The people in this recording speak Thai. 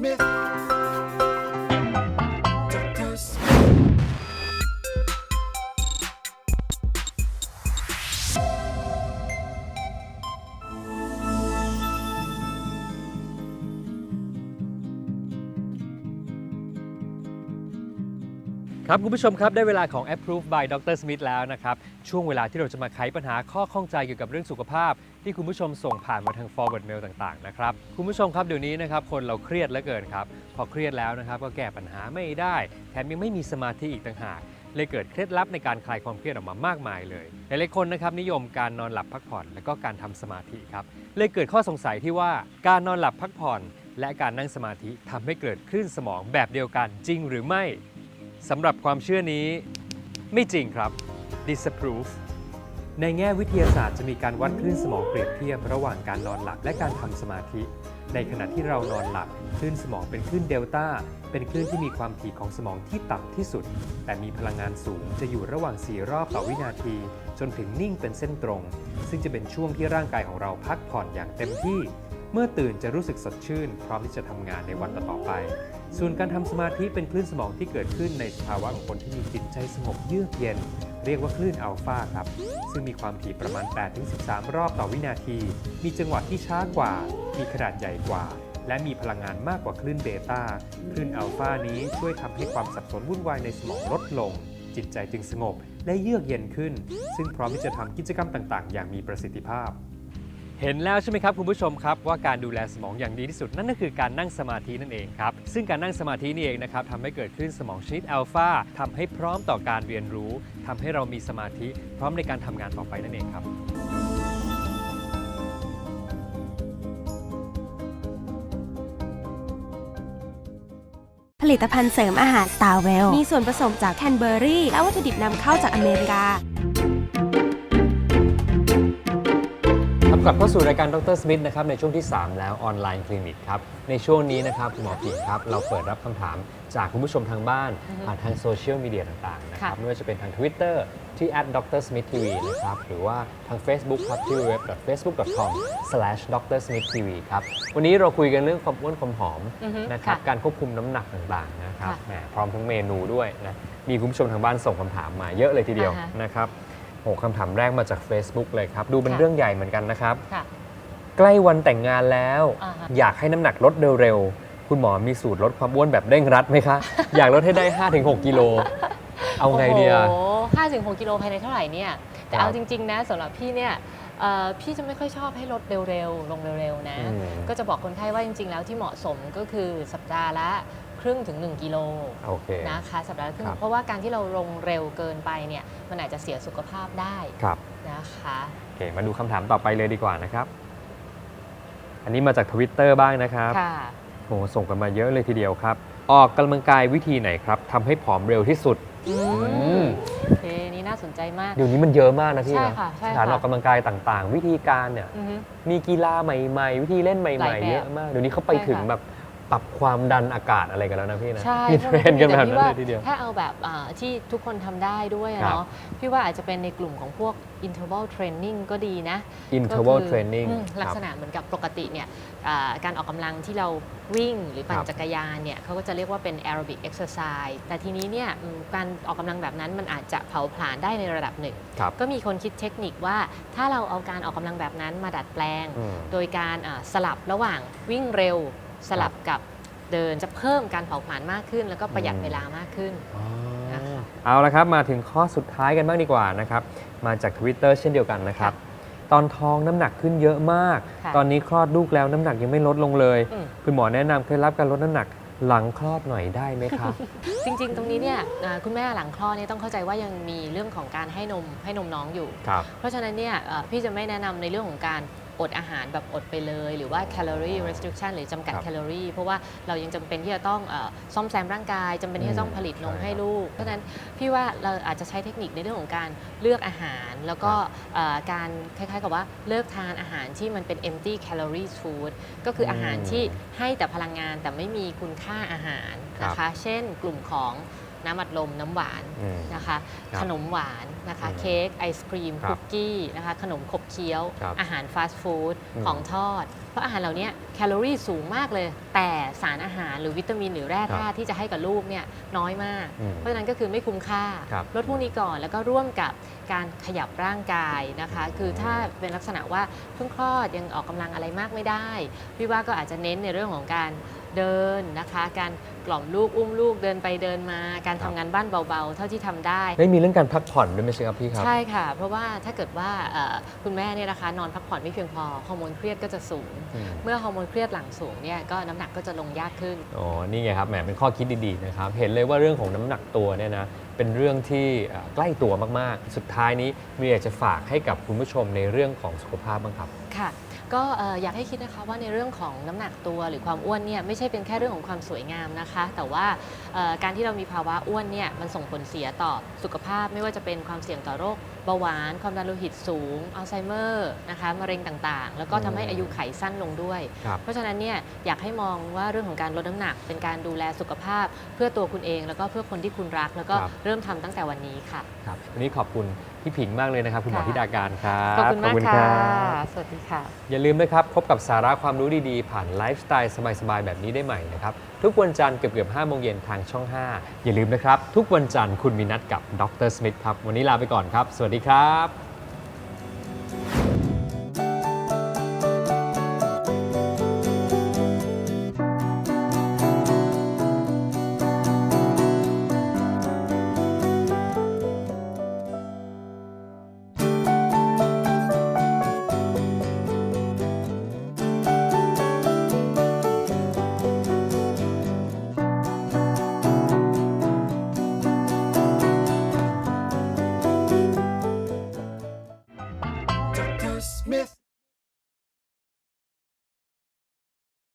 Smith. ครับคุณผู้ชมครับ ได้เวลาของ Approve by Dr. Smith แล้วนะครับ ช่วงเวลาที่เราจะมาไขปัญหาข้อข้องใจเกี่ยวกับเรื่องสุขภาพ ที่คุณผู้ชมส่งผ่านมาทาง forward mail ต่างๆนะครับคุณผู้ชมครับเดี๋ยวนี้นะครับคนเราเครียดเหลือเกินครับ พอเครียดแล้วนะครับก็แก้ปัญหาไม่ได้ แถมยังไม่มีสมาธิอีกต่างหากเลยเกิดเคล็ดลับในการคลายความเครียดออกมามากมายเลยหลายๆคนนะครับนิยมการนอนหลับพักผ่อน และก็การทำสมาธิครับเลยเกิดข้อสงสัยที่ว่าการนอนหลับพักผ่อน และการนั่งสมาธิทำให้เกิดคลื่นสมองแบบเดียวกันจริงหรือไม่ สำหรับความเชื่อนี้ ไม่จริงครับ disapprove ในแง่วิทยาศาสตร์จะมีการวัดคลื่นสมองเปรียบเทียบระหว่างการนอนหลับและการทำสมาธิ ในขณะที่เรานอนหลับคลื่นสมองเป็นคลื่นเดลต้า เป็นคลื่นที่มีความถี่ของสมองที่ต่ำที่สุด แต่มีพลังงานสูงจะอยู่ระหว่าง 4 รอบต่อวินาที จนถึงนิ่งเป็นเส้นตรง ซึ่งจะเป็นช่วงที่ร่างกายของเราพักผ่อนอย่างเต็มที่ เมื่อตื่นจะรู้สึกสดชื่น พร้อมที่จะทำงานในวันต่อๆไป ส่วนการทำสมาธิเป็นคลื่นสมองที่เกิดขึ้นในสภาวะของคนที่มีจิตใจสงบเยือกเย็น เรียกว่าคลื่นอัลฟาครับ ซึ่งมีความถี่ประมาณ 8-13 รอบต่อวินาที มีจังหวะที่ช้ากว่า มีขนาดใหญ่กว่า และมีพลังงานมากกว่าคลื่นเบต้า คลื่นอัลฟานี้ช่วยทำให้ความสับสนวุ่นวายในสมองลดลง จิตใจจึงสงบและเยือกเย็นขึ้น ซึ่งพร้อมที่จะทำกิจกรรมต่าง ๆ อย่างมีประสิทธิภาพ เห็นแล้วใช่ไหมครับคุณผู้ชมครับว่าการดูแลสมองอย่างดีที่สุดนั่นก็คือการนั่งสมาธินั่นเองครับซึ่งการนั่งสมาธินี่เองนะครับทำให้เกิดขึ้นสมองชนิดอัลฟาทำให้พร้อมต่อการเรียนรู้ทำให้เรามีสมาธิ พร้อมในการทำงานต่อไปนั่นเองครับผลิตภัณฑ์เสริมอาหาร s t a r w e l l มีส่วนผสมจากแคนเบอร์รี่และวัตถุดิบนำเข้าจากอเมริกา กลับเข้าสู่รายการดรสมิธนะครับในช่วงที่ 3 แล้วออนไลน์คลินิกครับในช่วงนี้นะครับคุณหมอผีครับเราเปิดรับคำถามจากคุณผู้ชมทางบ้านผ่านทางโซเชียลมีเดียต่างๆนะครับค่ะไม่ว่าจะเป็นทาง Twitter ที่ @drsmithtv นะครับหรือว่าทาง Facebook ครับที่ www.facebook.com/drsmithtv ครับวันนี้เราคุยกันเรื่องความอ้วนความผอมอือฮึนะครับค่ะการควบคุมน้ำหนักต่างๆนะครับค่ะแหมพร้อมทั้งเมนูด้วยนะมีคุณผู้ชมทางบ้านส่งคำถามมาเยอะเลยทีเดียวอ่าฮะนะครับ โอ้คำถามแรกมาจาก Facebook เลยครับ ดูเป็นค่ะ เรื่องใหญ่เหมือนกันนะครับ ค่ะ ใกล้วันแต่งงานแล้ว อ่าฮะ อยากให้น้ำหนักลดเร็วๆ คุณหมอมีสูตรลดความอ้วนแบบเร่งรัดไหมคะ อยากลดให้ได้ 5-6 กิโล เอาไงดีอะ โอ้ห้าถึงหกกิโลภายในเท่าไหร่เนี่ย แต่ครับเอาจริง ๆ นะสำหรับพี่เนี่ยเอ่อพี่จะไม่ค่อยชอบให้ลดเร็วๆ ลงเร็วๆ นะ อืมก็จะบอกคนไข้ว่าจริง ๆ แล้วที่เหมาะสมก็คือสัปดาห์ละ ครึ่งถึง 1 กิโลโอเค นะคะสัปดาห์ละครึ่งครับ เพราะว่าการที่เราลงเร็วเกินไปเนี่ยมันอาจจะเสียสุขภาพได้ครับ นะคะ โอเค มาดูคำถามต่อไปเลยดีกว่านะครับ อันนี้มาจากทวิตเตอร์บ้างนะครับค่ะ โหส่งกันมาเยอะเลยทีเดียวครับ ออกกำลังกายวิธีไหนครับทำให้ผอมเร็วที่สุด อือืมมโอเคนี่น่าสนใจมาก เดี๋ยวนี้มันเยอะมากนะพี่ใช่นะค่ะใช่สถานค่ะออกกำลังกายต่างๆ วิธีการเนี่ย อือฮึ มีกีฬาใหม่ ๆ วิธีเล่นใหหลาม่ยๆแบบเยอะมาก เดี๋ยวนี้เขาไปใช่ถึงค่ะ แบบ ปรับความดันอากาศอะไรกันแล้วนะพี่นะใช่มีเทรนด์กันแบบนั้นแต่เลยทีเดียว ถ้าเอาแบบอ่าที่ทุกคนทำได้ด้วยอะครับ เนาะพี่ว่าอาจจะเป็นในกลุ่มของพวก interval training ก็ดีนะ interval ก็คือ training อืมครับลักษณะเหมือนกับปกติเนี่ยอ่าการออกกำลังที่เราวิ่งหรือปั่นครับจักรยานเนี่ยเขาก็จะเรียกว่าเป็น aerobic exercise แต่ทีนี้เนี่ยอืมการออกกำลังแบบนั้นมันอาจจะเผาผลาญได้ในระดับหนึ่ง ครับก็มีคนคิดเทคนิคว่าถ้าเราเอาการออกกำลังแบบนั้นมาดัดแปลง อืม โดยการอ่าสลับระหว่างวิ่งเร็ว สลับกับเดินจะเพิ่มการเผาผลาญมากขึ้น แล้วก็ประหยัดอืมเวลามากขึ้นนะคะเอาละครับมาถึงข้อสุดท้ายกันบ้างดีกว่านะครับมาจาก Twitter เช่นเดียวกันนะครับ ตอนท้องน้ำหนักขึ้นเยอะมาก ค่ะตอนนี้คลอดลูกแล้วน้ำหนักยังไม่ลดลงเลย อืม คุณหมอแนะนำเคล็ดลับการลดน้ำหนักหลังคลอดหน่อยได้ไหมครับ จริงๆ ตรงนี้เนี่ยอ่าคุณแม่หลังคลอดเนี่ยต้องเข้าใจว่ายังมีเรื่องของการให้นมให้นมน้องอยู่ ครับ เพราะฉะนั้นเนี่ยเอ่อพี่จะไม่แนะนำในเรื่องของการ อดอาหารแบบอดไปเลย หรือว่า calorie restriction หรือจำกัดครับแคลอรี่ เพราะว่าเรายังจำเป็นที่จะต้องเอ่อซ่อมแซมร่างกายจำเป็นที่จะต้องผลิตนมใช่ให้ลูก เพราะฉะนั้นพี่ว่าเราอาจจะใช้เทคนิคในเรื่องของการเลือกอาหาร แล้วก็เอ่อการคล้ายๆกับว่าเลิกทานอาหารที่มันเป็น empty calories food ก็คืออาหารที่ให้แต่พลังงานแต่ไม่มีคุณค่าอาหารนะคะ เช่นกลุ่มของ น้ำอัดลมน้ำหวานอืม นะคะ ครับขนมหวานนะคะ อืมเค้กไอศครีมครับคุกกี้นะคะขนมขบเคี้ยว ครับอาหารฟาสต์ฟู้ดอืมของทอด เพราะอาหารเหล่านี้แคลอรี่สูงมากเลย แต่สารอาหารหรือวิตามินหรือแร่ธาตุที่จะให้กับลูกเนี่ยน้อยมาก อืมเพราะฉะนั้นก็คือไม่คุ้มค่าครับลดพวกนี้ก่อนแล้วก็ร่วมกับการขยับร่างกายนะคะ คือถ้าเป็นลักษณะว่าเพิ่งคลอดยังออกกำลังอะไรมากไม่ได้ พี่ว่าก็อาจจะเน้นในเรื่องของการ เดินนะคะ การกล่อมลูกอุ้มลูกเดินไปเดินมา การครัทำบงานบ้านเบาๆ เท่าที่ทำได้ ได้มีเรื่องการพักผ่อนด้วยไหมใช่ครับพี่ครับ ใช่ค่ะ เพราะว่าถ้าเกิดว่าเอ่อคุณแม่เนี่ยนะคะนอนพักผ่อนไม่เพียงพอฮอร์โมนเครียดก็จะสูง อืม เมื่อฮอร์โมนเครียดหลังสูงเนี่ยก็น้ำหนักก็จะลงยากขึ้น อ๋อ นี่ไงครับ แหม เป็นข้อคิดดีๆ นะครับ เห็นเลยว่าเรื่องของน้ำหนักตัวเนี่ยนะ เป็นเรื่องที่เอ่อใกล้ตัวมากๆ สุดท้ายนี้มีอยากจะฝากให้กับคุณผู้ชมในเรื่องของสุขภาพบ้างครับ ค่ะ ก็เอ่ออยากให้คิดนะคะว่าในเรื่องของน้ำหนักตัวหรือความอ้วนเนี่ยไม่ใช่เป็นแค่เรื่องของความสวยงามนะคะ แต่ว่าเอ่อการที่เรามีภาวะอ้วนเนี่ยมันส่งผลเสียต่อสุขภาพไม่ว่าจะเป็นความเสี่ยงต่อโรคเบาหวาน ความดันโลหิตสูงอัลไซเมอร์นะคะมะเร็งต่างๆ แล้วก็ทำให้อายุไขสั้นลงด้วยครับเพราะฉะนั้นเนี่ยอยากให้มองว่าเรื่องของการลดน้ำหนัก เป็นการดูแลสุขภาพ เพื่อตัวคุณเอง แล้วก็เพื่อคนที่คุณรัก แล้วก็ครับเริ่มทำตั้งแต่วันนี้ค่ะครับวันนี้ขอบคุณ พี่ผิงมากเลยนะครับคุณหมอค่ะ ธิดาการครับขอบคุณมากรัค่ะบสวัสดีค่ะ อย่าลืมนะครับพบกับสาระความรู้ดีๆ ผ่านไลฟ์สไตล์สบายๆ แบบนี้ได้ใหม่นะครับ ทุกวันจันทร์เกือบๆ5โมงเย็นทางช่อง 5 อย่าลืมนะครับ ทุกวันจันทร์คุณมีนัดกับดรสมิธครับ วันนี้ลาไปก่อนครับ สวัสดีครับ